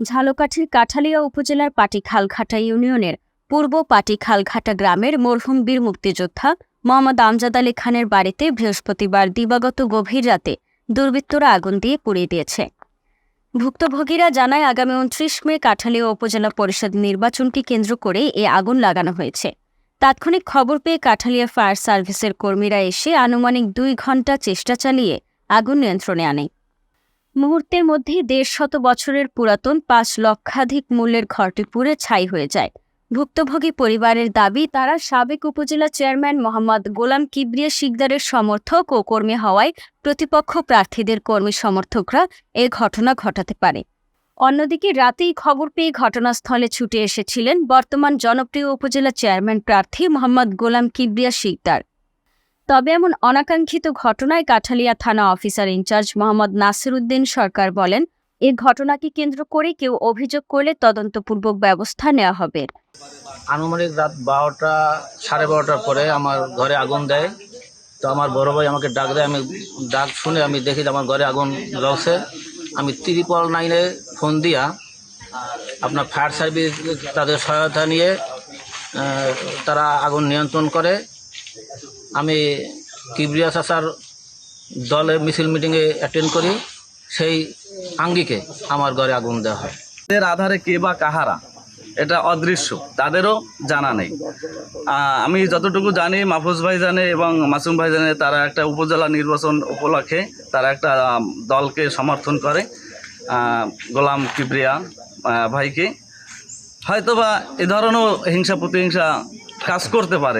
ঝালকাঠির কাঠালিয়া উপজেলার পাটিখালঘাটা ইউনিয়নের পূর্ব পাটিখালঘাটা গ্রামের মরহুম বীর মুক্তিযোদ্ধা মোহাম্মদ আমজাদ আলী খানের বাড়িতে বৃহস্পতিবার দিবাগত গভীর রাতে দুর্বৃত্তরা আগুন দিয়ে পুড়িয়ে দিয়েছে। ভুক্তভোগীরা জানায়, আগামী উনত্রিশ মে কাঠালিয়া উপজেলা পরিষদ নির্বাচনকে কেন্দ্র করে এ আগুন লাগানো হয়েছে। তাৎক্ষণিক খবর পেয়ে কাঠালিয়া ফায়ার সার্ভিসের কর্মীরা এসে আনুমানিক দুই ঘণ্টা চেষ্টা চালিয়ে আগুন নিয়ন্ত্রণে আনে। মুহূর্তের মধ্যেই দেড় শত বছরের পুরাতন পাঁচ লক্ষাধিক মূল্যের ঘরটি পুড়ে ছাই হয়ে যায়। ভুক্তভোগী পরিবারের দাবি, তারা সাবেক উপজেলা চেয়ারম্যান মোহাম্মদ গোলাম কিবরিয়া শিকদারের সমর্থক ও কর্মী হওয়ায় প্রতিপক্ষ প্রার্থীদের কর্মী সমর্থকরা এ ঘটনা ঘটাতে পারে। অন্যদিকে রাতেই খবর পেয়ে ঘটনাস্থলে ছুটে এসেছিলেন বর্তমান জনপ্রিয় উপজেলা চেয়ারম্যান প্রার্থী মোহাম্মদ গোলাম কিবরিয়া শিকদার। তবে এমন অনাকাঙ্ক্ষিত ঘটনায় কাঠালিয়া থানা অফিসার ইনচার্জ মোহাম্মদ নাসির উদ্দিন সরকার বলেন, এ ঘটনাকে কেন্দ্র করে কেউ অভিযোগ করলে তদন্তপূর্বক ব্যবস্থা নেওয়া হবে। আনুমানিক রাত বারোটা, সাড়ে বারোটার পরে আমার ঘরে আগুন দেয়। তো আমার বড় ভাই আমাকে ডাক দেয়, আমি ডাক শুনে আমি দেখি আমার ঘরে আগুন জ্বলছে। আমি ত্রিপল নাইনে ফোন দিয়া আপনার ফায়ার সার্ভিস তাদের সহায়তা নিয়ে তারা আগুন নিয়ন্ত্রণ করে। আমি কিবরিয়া চাষার দলে মিছিল মিটিংয়ে অ্যাটেন্ড করি। সেই আঙ্গিকে আমার ঘরে আগুন দেওয়া হয়। এদের আধারে কে বা কাহারা, এটা অদৃশ্য, তাদেরও জানা নেই। আমি যতটুকু জানি, মাহফুজ ভাই জানে এবং মাসুম ভাই জানে, তারা একটা উপজেলা নির্বাচন উপলক্ষে তারা একটা দলকে সমর্থন করে গোলাম কিবরিয়া ভাইকে। হয়তোবা এ ধরনের হিংসা প্রতিহিংসা কাজ করতে পারে।